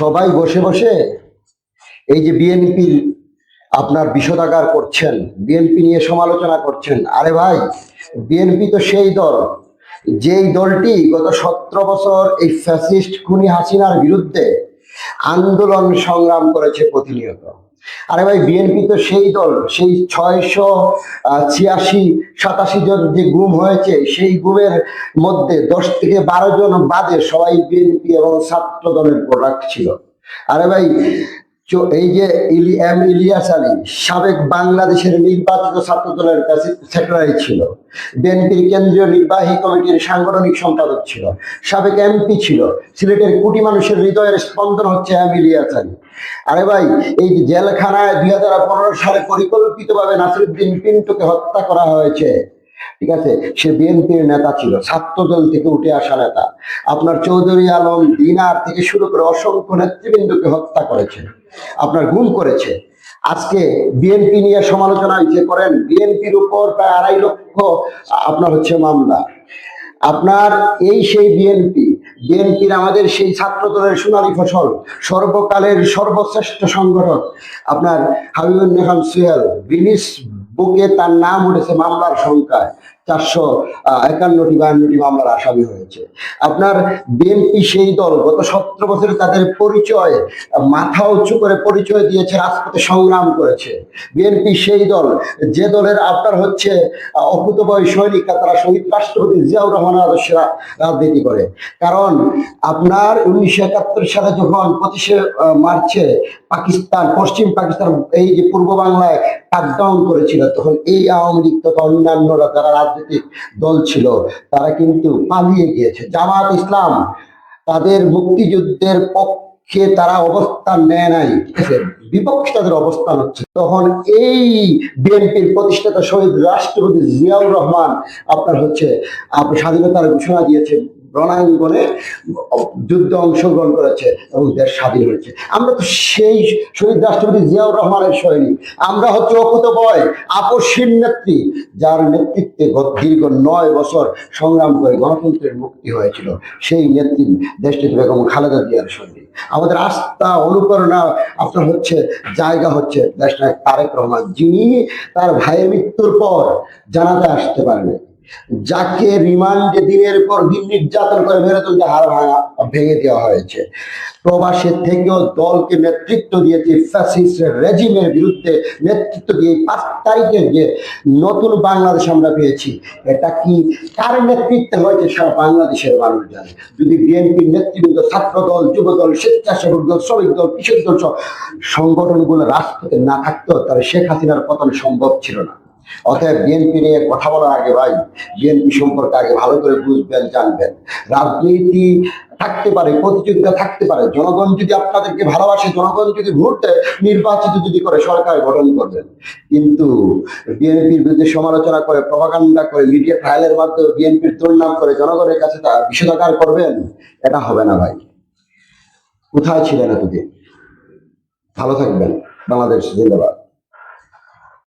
সবাই বসে বসে এই যে বিএনপির আপনার বিষোদাগার করছেন বিএনপি নিয়ে সমালোচনা করছেন, আরে ভাই বিএনপি তো সেই দল, যেই দলটি গত সতেরো বছর এই ফ্যাসিস্ট খুনি হাসিনার বিরুদ্ধে আন্দোলন সংগ্রাম করেছে প্রতিনিয়ত। আরে ভাই বিএনপি তো সেই দল, সেই ছয়শো ছিয়াশি, সাতাশি জন যে গুম হয়েছে, সেই গুমের মধ্যে দশ থেকে বারো জন বাদে সবাই বিএনপি এবং ছাত্র দলের প্রোডাক্ট ছিল। আরে ভাই এই যে এম ইলিয়াস আলী, সাবেক বাংলাদেশের নির্বাচিত ছাত্র দলের সেক্রেটারি ছিল। বিএনপির কেন্দ্রীয় নির্বাহী কমিটির সাংগঠনিক সম্পাদক ছিল। সাবেক এমপি ছিল। সিলেটের কোটি মানুষের হৃদয়ের স্পন্দন হচ্ছে এম ইলিয়াস আলী। আরে ভাই, এই জেলখানায় দুই হাজার পনেরো সালে পরিকল্পিতভাবে নাসিরুদ্দিন পিন্টুকে হত্যা করা হয়েছে ঠিক আছে? সে বিএনপির নেতা ছিল, ছাত্রদল থেকে উঠে আসা নেতা। আপনার চৌধুরী আলম দিনার থেকে শুরু করে অসংখ্য নেতৃবৃন্দকে হত্যা করেছে আপনার গুম করেছে। আজকে বিএনপি নিয়ে সমালোচনা যে করেন, বিএনপির উপর প্রায় আড়াই লক্ষ আপনার হচ্ছে মামলা। আপনার এই সেই বিএনপি, বিএনপির আমাদের সেই ছাত্র দলের সোনালী ফসল, সর্বকালের সর্বশ্রেষ্ঠ সংগঠন আপনার হাবিবুল নেহাম সুহেল গ্রিনিস বুকে তার নাম উঠেছে মামলার সংখ্যায় চারশো একান্নটি বায়ান্নটি মামলার আসামি হয়েছে। আপনার বিএনপি সেই দল গত সতেরো বছরে তাদের পরিচয়, মাথা উঁচু করে পরিচয় দিয়েছে, রাজপথে সংগ্রাম করেছে। বিএনপি সেই দল, যে দলের আপনার হচ্ছে অকুতবয় সৈনিকরা তারা শহীদ রাষ্ট্রপতি জিয়াউর রহমান আদর্শে রাজনীতি করে। কারণ আপনার উনিশশো একাত্তর সালে যখন পঁচিশে মার্চে পাকিস্তান, পশ্চিম পাকিস্তান, এই যে পূর্ব বাংলায় টাকডাউন করেছিল, তখন এই আওয়ামী লীগ তথা অন্যান্যরা যারা রাজনৈতিক দল ছিল, তারা কিন্তু পালিয়ে গিয়েছে। জামাত ইসলাম, তাদের মুক্তিযুদ্ধের পক্ষে তারা অবস্থান নেয় নাই বিপক্ষে তাদের অবস্থান হচ্ছে। তখন এই বিএনপির প্রতিষ্ঠাতা শহীদ রাষ্ট্রপতি জিয়াউর রহমান, আপনার হচ্ছে স্বাধীনতার ঘোষণা দিয়েছেন রণাঙ্গনে যুদ্ধে অংশগ্রহণ করেছে এবং দেশ স্বাধীন হয়েছে। আমরা তো সেই শহীদ রাষ্ট্রপতি জিয়াউর রহমানের সৈনিক। আমরা হচ্ছে অকুতবয় আপসীর নেত্রী, যার নেতৃত্বে দীর্ঘ নয় বছর সংগ্রাম করে গণতন্ত্রের মুক্তি হয়েছিল। সেই নেত্রী দেশটিতে বেগম খালেদা জিয়ার সৈনিক। আমাদের আস্থা, অনুপ্রেরণা আপনার হচ্ছে, জায়গা হচ্ছে দেশ নায়ক তারেক রহমান। যিনি তার ভাইয়ের মৃত্যুর পর জানাতে আসতে পারেন যাকে রিমান্ডে দিনের পর দিন নির্যাতন করে যে হার ভাঙা ভেঙে দেওয়া হয়েছে। প্রবাসের থেকেও দলকে নেতৃত্ব দিয়েছে ফ্যাসিস্ট রেজিমের বিরুদ্ধে নেতৃত্ব দিয়ে পাঁচ তারিখের যে নতুন বাংলাদেশ আমরা পেয়েছি, এটা কি কার নেতৃত্বে হয়েছে সারা বাংলাদেশের মানুষ জানে? যদি বিএনপির নেতৃবৃন্দ ছাত্র দল যুব দল স্বেচ্ছাসেবক দল, শ্রমিক দল, কৃষক দল সংগঠনগুলো রাজপথে না থাকতো, তাহলে শেখ হাসিনার পতন সম্ভব ছিল না। অতএব বিএনপি নিয়ে কথা বলার আগে ভাই বিএনপি সম্পর্কে আগে ভালো করে বুঝবেন, জানবেন। রাজনীতি থাকতে পারে, প্রতিযোগিতা থাকতে পারে, জনগণ যদি আপনাদেরকে ভালোবাসে, জনগণ যদি ভোট নির্বাচিত যদি করে, সরকার গঠন করবেন। কিন্তু বিএনপির বিরুদ্ধে সমালোচনা করে প্রভাকাণ্ডা করে মিডিয়া ট্রায়ালের মাধ্যমে বিএনপির দুর্নাম করে, জনগণের কাছে তা বিষোদাগার করবেন, এটা হবে না ভাই। কোথায় ছিলেন এতদিন? ভালো থাকবেন। বাংলাদেশ, জিন্দাবাদ।